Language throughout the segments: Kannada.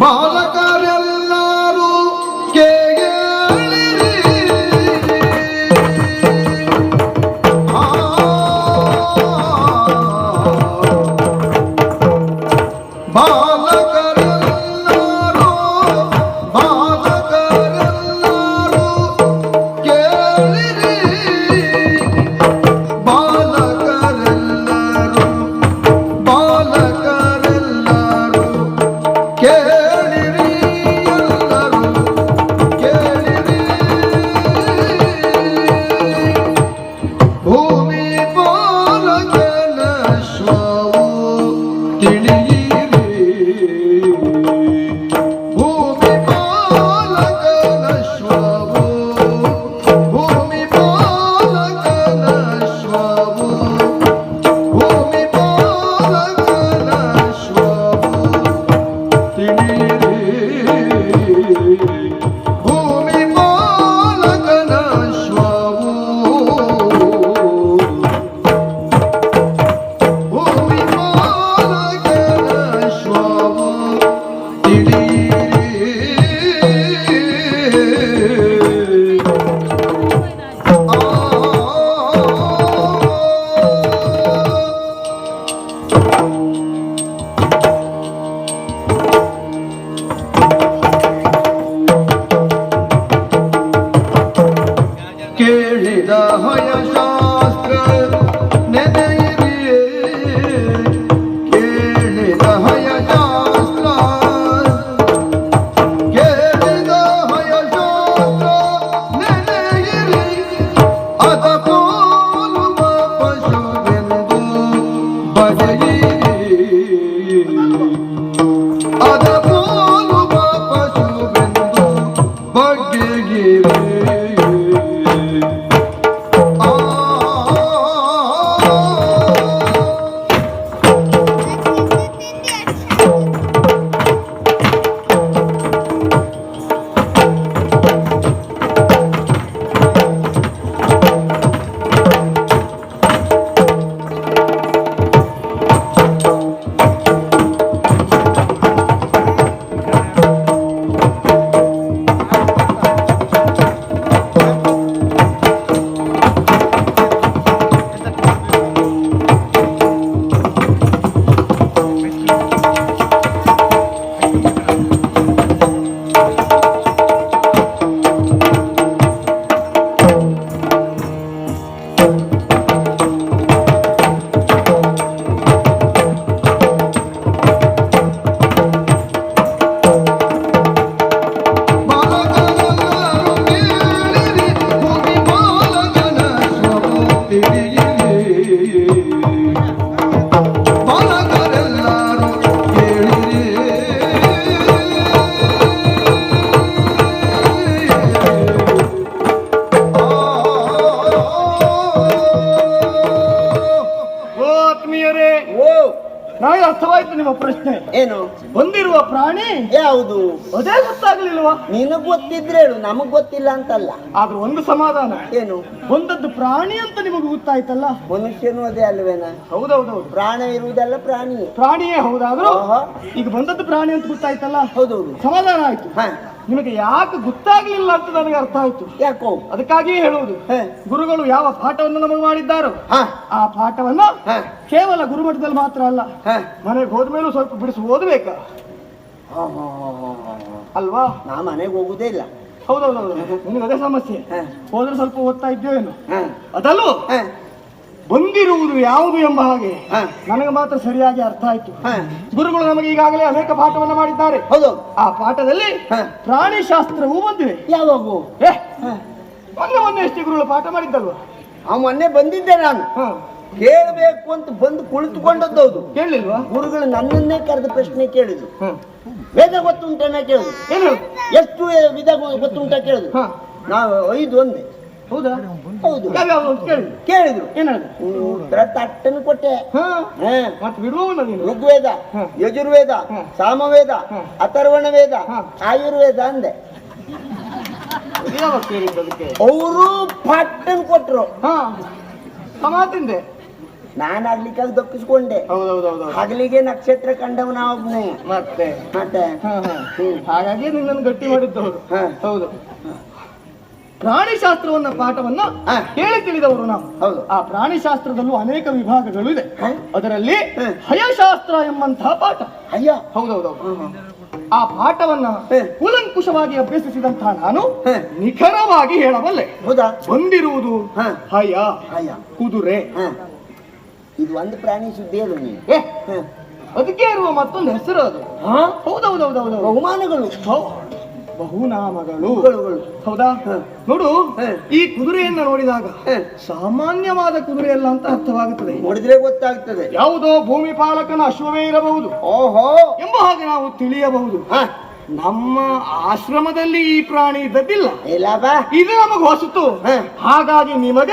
ಬಾಲಕರೆಲ್ಲರೂ ಕೇಳಿರಿ ಆ. ತಿಳಿಯಿರಿ né? ನಿಮ್ಮ ಪ್ರಶ್ನೆ. ಏನು? ಬಂದಿರುವ ಪ್ರಾಣಿ ಯಾವುದು? ಅದೇ ಗೊತ್ತಾಗ್ಲಿಲ್ವಾ? ನಿನಗ್ ಗೊತ್ತಿದ್ರೆ ಹೇಳು ನಮಗ್ ಗೊತ್ತಿಲ್ಲ ಅಂತಲ್ಲ. ಆದ್ರೆ ಒಂದು ಸಮಾಧಾನ. ಏನು? ಒಂದದ್ದು ಪ್ರಾಣಿ ಅಂತ ನಿಮಗೆ ಗೊತ್ತಾಯ್ತಲ್ಲ? ಮನುಷ್ಯನು ಅದೇ ಅಲ್ವೇನ? ಹೌದೌದೌದು ಪ್ರಾಣ ಇರುವುದೆಲ್ಲ ಪ್ರಾಣಿ ಪ್ರಾಣಿಯೇ ಹೌದಾದ್ರೂ? ಈಗ ಬಂದದ್ದು ಪ್ರಾಣಿ ಅಂತ ಗೊತ್ತಾಯ್ತಲ್ಲ? ಹೌದೌದು. ಸಮಾಧಾನ ಆಯ್ತು. ಹ. ನಿಮಗೆ ಯಾಕೆ ಗೊತ್ತಾಗ್ಲಿಲ್ಲ ಅಂತ ನನಗೆ ಅರ್ಥ ಆಯ್ತು. ಯಾಕೋ? ಅದಕ್ಕಾಗಿಯೇ ಹೇಳುವುದು ಗುರುಗಳು ಯಾವ ಪಾಠವನ್ನು ನಮಗೆ ಮಾಡಿದ್ದಾರೋ ಆ ಪಾಠವನ್ನು ಕೇವಲ ಗುರುಮಠದಲ್ಲಿ ಮಾತ್ರ ಅಲ್ಲ ಮನೆಗೆ ಹೋದ್ಮೇಲೂ ಸ್ವಲ್ಪ ಬಿಡಿಸಿ ಓದಬೇಕಾ. ಅಲ್ವಾ? ನಾ ಮನೆಗೆ ಹೋಗುದೇ ಇಲ್ಲ. ಹೌದೌದೌದು. ನಿಮಗೆ ಅದೇ ಸಮಸ್ಯೆ. ಹೋದ್ರೆ ಸ್ವಲ್ಪ ಓದ್ತಾ ಇದ್ದೇವೇನು? ಅದಲ್ಲೂ ಬಂದಿರುವುದು ಯಾವುದು ಎಂಬ ಹಾಗೆ ನನಗೆ ಮಾತ್ರ ಸರಿಯಾಗಿ ಅರ್ಥ ಆಯ್ತು. ಗುರುಗಳು ನಮಗೆ ಈಗಾಗಲೇ ಅನೇಕ ಪಾಠವನ್ನು ಮಾಡಿದ್ದಾರೆ. ಹೌದು. ಆ ಪಾಠದಲ್ಲಿ. ಪ್ರಾಣಿ ಶಾಸ್ತ್ರವೂ ಬಂದಿವೆ ಯಾವಾಗ? ಮೊನ್ನೆ ಮೊನ್ನೆ ಎಷ್ಟು ಗುರುಗಳು ಪಾಠ ಮಾಡಿದ್ದಲ್ವ? ಆ ಮೊನ್ನೆ ಬಂದಿದ್ದೆ ನಾನು. ಕೇಳಬೇಕು ಅಂತ ಬಂದು ಕುಳಿತುಕೊಂಡದ್ದು ಕೇಳಲಿಲ್ವಾ? ಗುರುಗಳು ನನ್ನನ್ನೇ ಕರೆದ ಪ್ರಶ್ನೆ ಕೇಳಿದ್ರು. ವೇದ ಗೊತ್ತು ಕೇಳಿದ್ರು. ಏನು? ಎಷ್ಟು ವಿಧ ಗೊತ್ತುಂಟ ಕೇಳಿದ್ರು. ನಾವು ಐದು ಒಂದೇ. ಹೌದಾ? ಹೌದು. ಕೇಳಿದ್ರು ಕೇಳಿದ್ರು. ಏನ್ ಹೇಳಿದ್ರು ಉತ್ತರ ತಟ್ಟನ್ನು ಕೊಟ್ಟೆ. ಮತ್ತೆ ಬಿಡುವವನ ಋಗ್ವೇದ. ಯಜುರ್ವೇದ ಸಾಮವೇದ. ಅಥರ್ವಣ ವೇದ. ಆಯುರ್ವೇದ ಅಂದೆ. ಅವರು ಪಟ್ಟನ್ ಕೊಟ್ರು. ಹ. ಮಾತಿಂದೆ ನಾನಾಗ್ಲಿಕ್ಕಾಗಿ ದಕ್ಕಿಸ್ಕೊಂಡೆ. ಹಗಲಿಗೆ ನಕ್ಷತ್ರ ಕಂಡವ್ ನಾವೊಬ್ನೇ ಮತ್ತೆ. ಮತ್ತೆ. ಹಾಗಾಗಿ ನಿನ್ನನ್ನು ಗಟ್ಟಿ ಮಾಡಿದ್ದವರು. ಹೌದು. ಪ್ರಾಣಿಶಾಸ್ತ್ರವನ್ನ ಪಾಠವನ್ನ ಹೇಳಿ ಕೇಳಿ ತಿಳಿದವರು ನಾವು. ಹೌದು. ಆ ಪ್ರಾಣಿಶಾಸ್ತ್ರದಲ್ಲೂ ಅನೇಕ ವಿಭಾಗಗಳು ಇದೆ. ಅದರಲ್ಲಿ. ಹಯಶಾಸ್ತ್ರ ಎಂಬಂತಹ ಪಾಠ. ಅಯ್ಯ ಹೌದೌದು. ಆ ಪಾಠವನ್ನ. ಕೂಲಂಕುಷವಾಗಿ ಅಭ್ಯಸಿಸಿದಂತಹ ನಾನು ನಿಖರವಾಗಿ ಹೇಳಬಲ್ಲೆ. ಹೌದಾ? ಬಂದಿರುವುದು. ಹಯ ಕುದುರೆ. ಇದು ಒಂದು ಪ್ರಾಣಿ ಸುದ್ದಿ ಅದು ನೀನು. ಅದಕ್ಕೆ ಇರುವ ಮತ್ತೊಂದು ಹೆಸರು ಅದು? ಹೌದೌದೌದೌದು. ಬಹುಮಾನಗಳು. ಬಹುನಾಮಗಳು. ಹೌದಾ. ನೋಡು. ಈ ಕುದುರೆಯನ್ನ ನೋಡಿದಾಗ. ಸಾಮಾನ್ಯವಾದ ಕುದುರೆ ಅಲ್ಲ ಅಂತ ಅರ್ಥವಾಗುತ್ತದೆ. ನೋಡಿದ್ರೆ ಗೊತ್ತಾಗ್ತದೆ. ಯಾವುದೋ ಭೂಮಿ ಪಾಲಕನ ಅಶ್ವವೇ ಇರಬಹುದು. ಓಹೋ. ಎಂಬ ಹಾಗೆ ನಾವು ತಿಳಿಯಬಹುದು. ನಮ್ಮ ಆಶ್ರಮದಲ್ಲಿ ಈ ಪ್ರಾಣಿ ಇದ್ದದ್ದಿಲ್ಲ. ಇದು ನಮಗೆ ಹೊಸತು. ಹಾಗಾಗಿ ನಿಮಗೆ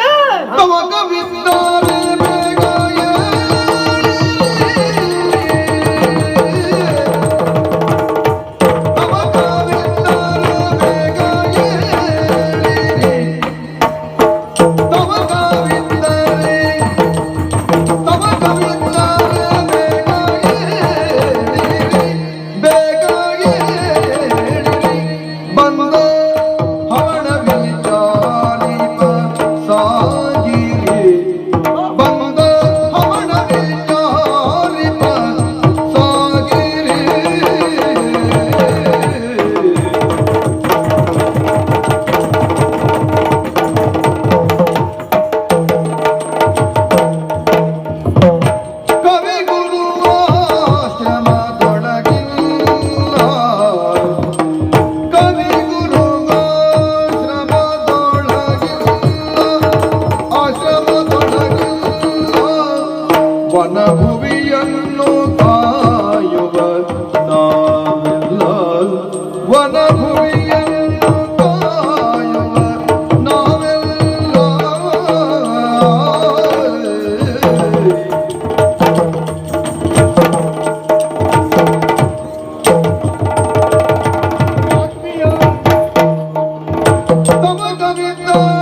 Don't you know?